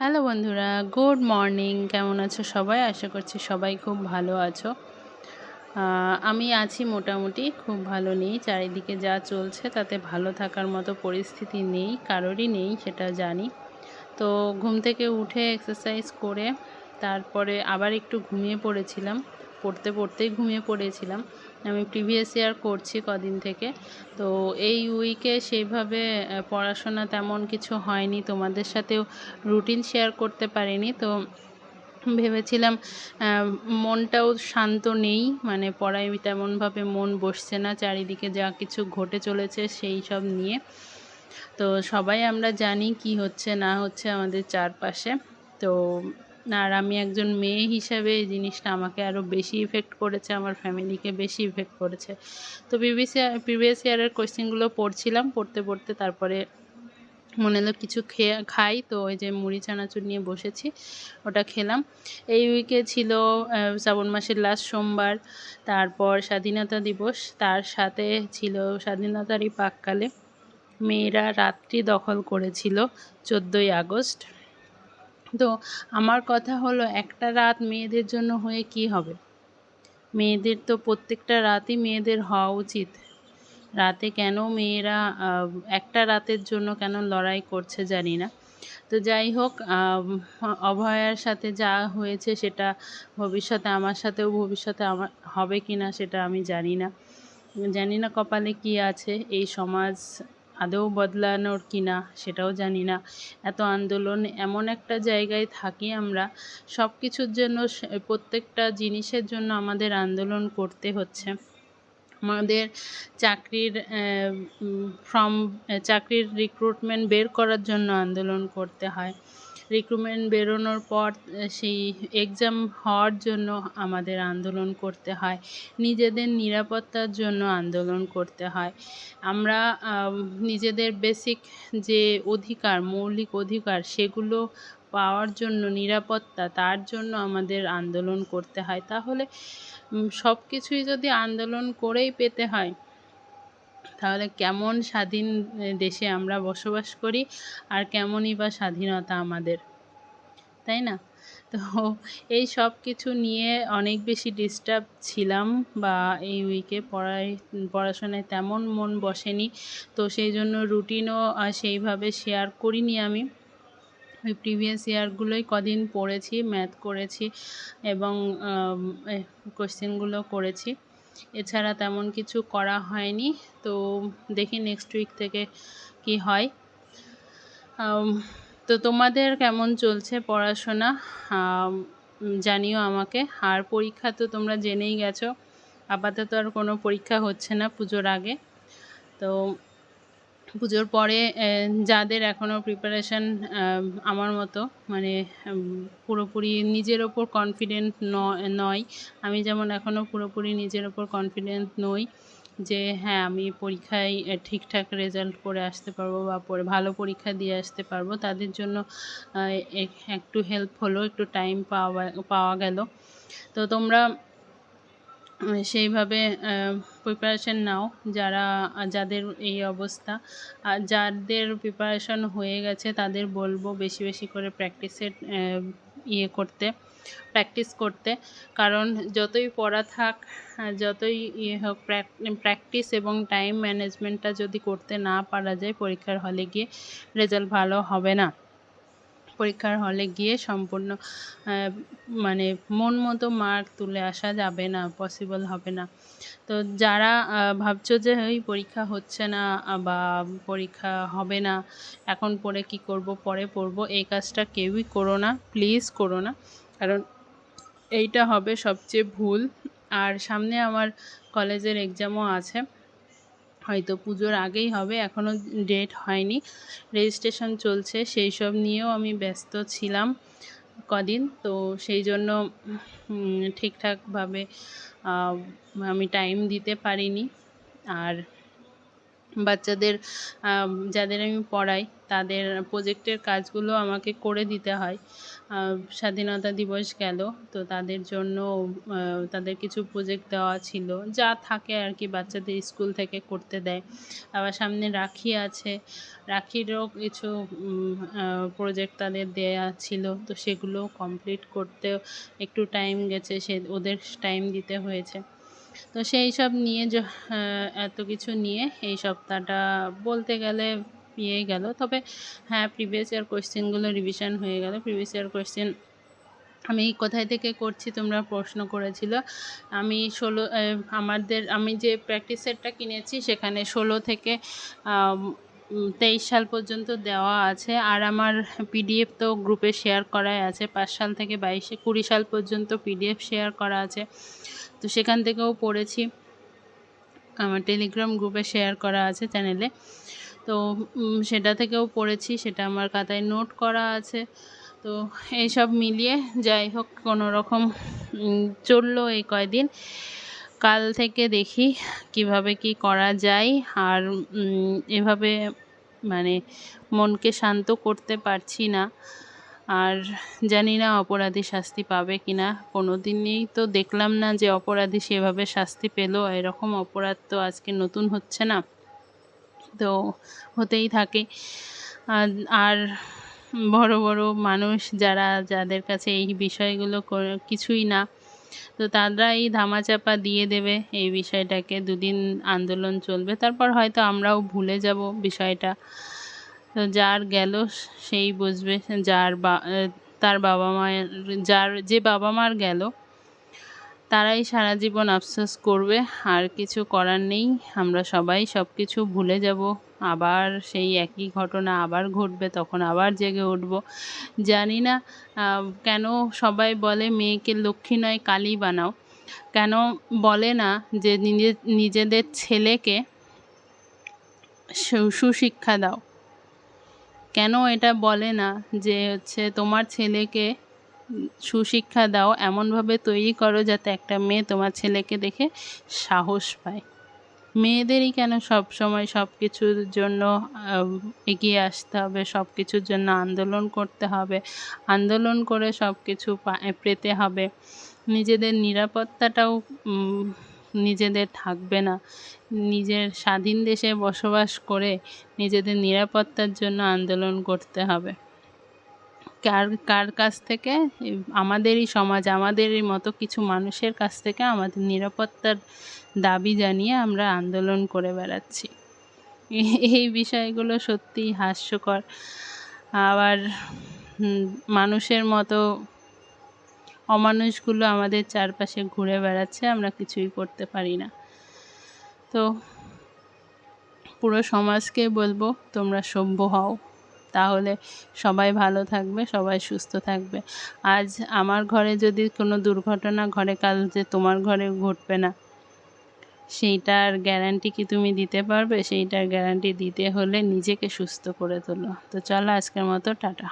Hello বন্ধুরা, good morning. কেমন আছো সবাই? আশা করছি সবাই খুব ভালো আছো। আমি আছি মোটামুটি, খুব ভালো নেই। চারিদিকে যা চলছে তাতে ভালো থাকার মতো পরিস্থিতি নেই, কারোরই নেই সেটা জানি। তো ঘুম থেকে উঠে এক্সারসাইজ করে, তারপরে আবার একটু ঘুমিয়ে পড়েছিলাম, পড়তে পড়তেই ঘুমিয়ে পড়েছিলাম। আমি প্রিভিয়াস ইয়ার করছি কদিন থেকে। তো এই উইকে সেইভাবে পড়াশোনা তেমন কিছু হয়নি। তোমাদের সাথেও রুটিন শেয়ার করতে পারিনি। তো ভেবেছিলাম মনটাও শান্ত নেই। মানে পড়ায় তেমনভাবে মন বসছে না। চারিদিকে যা কিছু ঘটে চলেছে সেই সব নিয়ে। তো সবাই আমরা জানি কি হচ্ছে, না হচ্ছে আমাদের চারপাশে। তো আর আমি একজন মেয়ে হিসাবে এই জিনিসটা আমাকে আরও বেশি ইফেক্ট করেছে, আমার ফ্যামিলিকে বেশি ইফেক্ট করেছে। তো প্রিভিয়াস প্রিভিয়াস ইয়ারের কোয়েশ্চেনগুলো পড়ছিলাম, পড়তে পড়তে তারপরে মনে হলো কিছু খেয়ে, খাই, তো ওই যে মুড়ি, চানাচুর নিয়ে বসেছি, ওটা খেলাম। এই উইকে ছিল শ্রাবণ মাসের লাস্ট সোমবার, তারপর স্বাধীনতা দিবস, তার সাথে ছিল স্বাধীনতারই পাককালে মেয়েরা রাত্রি দখল করেছিল, চোদ্দোই আগস্ট। তো আমার কথা হলো, একটা রাত মেয়েদের জন্য হয়ে কি হবে? মেয়েদের তো প্রত্যেকটা রাতই মেয়েদের হওয়া উচিত। রাতে কেন মেয়েরা একটা রাতের জন্য কেন লড়াই করছে জানি না। তো যাই হোক অভয়ার সাথে যা হয়েছে সেটা ভবিষ্যতে আমার সাথেও ভবিষ্যতে আমার হবে কি না সেটা আমি জানি না। জানি না কপালে কি আছে। এই সমাজ আদৌ বদলানোর কি না সেটাও জানি না। এত আন্দোলন এমন একটা জায়গায় থাকি আমরা সব কিছুর জন্য প্রত্যেকটা জিনিসের জন্য আমাদের আন্দোলন করতে হচ্ছে। আমাদের চাকরির ফর্ম চাকরির রিক্রুটমেন্ট বের করার জন্য আন্দোলন করতে হয়। রিক্রুটমেন্ট বেরোনোর পর সেই এক্সাম হওয়ার জন্য আমাদের আন্দোলন করতে হয়। নিজেদের নিরাপত্তার জন্য আন্দোলন করতে হয়। আমরা নিজেদের বেসিক যে অধিকার, মৌলিক অধিকার, সেগুলো পাওয়ার জন্য, নিরাপত্তা, তার জন্য আমাদের আন্দোলন করতে হয়। তাহলে সব কিছুই যদি আন্দোলন করেই পেতে হয় তাহলে কেমন স্বাধীন দেশে আমরা বসবাস করি আর কেমনই বা স্বাধীনতা আমাদের? তাই না? তো এই সব কিছু নিয়ে অনেক বেশি ডিস্টার্ব ছিলাম বা এই উইকে পড়ায়, পড়াশোনায় তেমন মন বসেনি। তো সেই জন্য রুটিনও সেইভাবে শেয়ার করিনি আমি। ওই প্রিভিয়াস ইয়ারগুলোই কদিন পড়েছি ম্যাথ করেছি এবং কোশ্চেনগুলো করেছি। এছাড়া তেমন কিছু করা হয়নি। তো দেখি নেক্সট উইক থেকে কি হয়। তো তোমাদের কেমন চলছে পড়াশোনা? জানিও আমাকে। আর পরীক্ষা তো তোমরা জেনেই গেছো। আপাতত আর কোনো পরীক্ষা হচ্ছে না পুজোর আগে। তো পুজোর পরে যাদের এখনও প্রিপারেশান আমার মতো মানে পুরোপুরি নিজের ওপর কনফিডেন্ট নয় আমি যেমন এখনও পুরোপুরি নিজের ওপর কনফিডেন্ট নই যে হ্যাঁ আমি পরীক্ষায় ঠিকঠাক রেজাল্ট করে আসতে পারব বা পরে ভালো পরীক্ষা দিয়ে আসতে পারব, তাদের জন্য একটু হেল্প হলো, একটু টাইম পাওয়া পাওয়া গেল। তো তোমরা সেইভাবে প্রিপারেশন নাও। যারা, যাদের এই অবস্থা আর যাদের প্রিপারেশন হয়ে গেছে, তাদের বলব বেশি বেশি করে প্র্যাকটিসের ইয়ে করতে প্র্যাকটিস করতে। কারণ যতই পড়া থাক যতই ইয়ে হোক প্র্যাকটিস এবং টাইম ম্যানেজমেন্টটা যদি করতে না পারা যায়, পরীক্ষার হলে গিয়ে রেজাল্ট ভালো হবে না। পরীক্ষার হলে গিয়ে সম্পূর্ণ মানে মন মতো মার্ক তুলে আসা যাবে না পসিবল হবে না। তো যারা ভাবছ যে ওই পরীক্ষা হচ্ছে না বা পরীক্ষা হবে না, এখন পরে কি করব, পরে পড়ব, এই কাজটা কেউই করো না প্লিজ করো না। কারণ এইটা হবে সবচেয়ে ভুল। আর সামনে আমার কলেজের এক্সামও আছে। হয়তো পুজোর আগেই হবে এখনও ডেট হয়নি। রেজিস্ট্রেশন চলছে, সেই সব নিয়েও আমি ব্যস্ত ছিলাম কদিন। তো সেই জন্য ঠিকঠাকভাবে আমি টাইম দিতে পারিনি। আর বাচ্চাদের যাদের আমি পড়াই, তাদের প্রজেক্টের কাজগুলো আমাকে করে দিতে হয়। স্বাধীনতা দিবস গেল, তো তাদের জন্য তাদের কিছু প্রজেক্ট দেওয়া ছিল, যা থাকে আর কি বাচ্চাদের স্কুল থেকে করতে দেয়। আবার সামনে রাখি আছে, রাখিরও কিছু প্রজেক্ট তাদের দেয়া ছিল, তো সেগুলো কমপ্লিট করতেও একটু টাইম গেছে, সে, ওদের টাইম দিতে হয়েছে। তো সেই সব নিয়ে এত কিছু নিয়ে এই সপ্তাহটা বলতে গেলে ইয়ে গেল। তবে হ্যাঁ প্রিভিয়াস ইয়ার কোয়েশ্চেনগুলো রিভিশন হয়ে গেল। প্রিভিয়াস ইয়ার কোয়েশ্চেন আমি কোথায় থেকে করছি তোমরা প্রশ্ন করেছিল। আমি ষোলো আমাদের, আমি যে প্র্যাকটিস সেটটা কিনেছি সেখানে ষোলো থেকে তেইশ সাল পর্যন্ত দেওয়া আছে। আর আমার পিডিএফ তো গ্রুপে শেয়ার করাই আছে। পাঁচ সাল থেকে বাইশে, কুড়ি সাল পর্যন্ত পিডিএফ শেয়ার করা আছে। তো সেখান থেকেও পড়েছি। আমার টেলিগ্রাম গ্রুপে শেয়ার করা আছে চ্যানেলে তো সেটা থেকেও পড়েছি, সেটা আমার খাতায় নোট করা আছে। তো, এইসব মিলিয়ে যাই হোক কোনো রকম চলল এই কয়দিন। কাল থেকে দেখি কীভাবে কি করা যায় আর এভাবে মানে মনকে শান্ত করতে পারছি না। আর জানি না অপরাধী শাস্তি পাবে কি না কোনো। দিনই তো দেখলাম না যে অপরাধী সেভাবে শাস্তি পেল। এরকম অপরাধ তো আজকে নতুন হচ্ছে না। তো হতেই থাকে। আর বড় বড় মানুষ যারা, যাদের কাছে এই বিষয়গুলো কিছুই না, তো তারা এই ধামাচাপা দিয়ে দেবে এই বিষয়টাকে। দুদিন আন্দোলন চলবে, তারপর হয়তো আমরাও ভুলে যাব বিষয়টা। তো যার গেল সেই বুঝবে, যার বা, তার বাবা মায়ের, যার যে বাবা মার গেল তারাই সারা জীবন আফসোস করবে, আর কিছু করার নেই। আমরা সবাই সব কিছু ভুলে যাব। আবার সেই একই ঘটনা আবার ঘটবে, তখন আবার জেগে উঠব। জানি না কেন সবাই বলে মেয়েকে লক্ষ্মী নয়, কালী বানাও। কেন বলে না যে নিজে, নিজেদের ছেলেকে সুশিক্ষা দাও? কেন এটা বলে না যে হচ্ছে তোমার ছেলেকে সুশিক্ষা দাও, এমনভাবে তৈরি করো যাতে একটা মেয়ে তোমার ছেলেকে দেখে সাহস পায়। মেয়েদেরই কেন সব সময় সব কিছুর জন্য এগিয়ে আসতে হবে সব কিছুর জন্য আন্দোলন করতে হবে, আন্দোলন করে সব কিছু পেতে হবে। নিজেদের নিরাপত্তাটাও নিজেদের থাকবে না। নিজের স্বাধীন দেশে বসবাস করে নিজেদের নিরাপত্তার জন্য আন্দোলন করতে হবে। কার কার কাছ থেকে? আমাদেরই সমাজ, আমাদেরই মতো কিছু মানুষের কাছ থেকে আমাদের নিরাপত্তার দাবি জানিয়ে আমরা আন্দোলন করে বেড়াচ্ছি। এই বিষয়গুলো সত্যিই হাস্যকর। আবার মানুষের মতো অমানুষগুলো আমাদের চারপাশে ঘুরে বেড়াচ্ছে, আমরা কিছুই করতে পারি না। তো পুরো সমাজকে বলব, তোমরা সভ্য হও। তাহলে সবাই ভালো থাকবে, সবাই সুস্থ থাকবে। আজ আমার ঘরে যদি কোনো দুর্ঘটনা ঘরে কাল যে তোমার ঘরে ঘটবে না সেইটার গ্যারান্টি কি তুমি দিতে পারবে? সেইটার গ্যারান্টি দিতে হলে নিজেকে সুস্থ করে তোলো। তো চলো আজকের মতো, টাটা।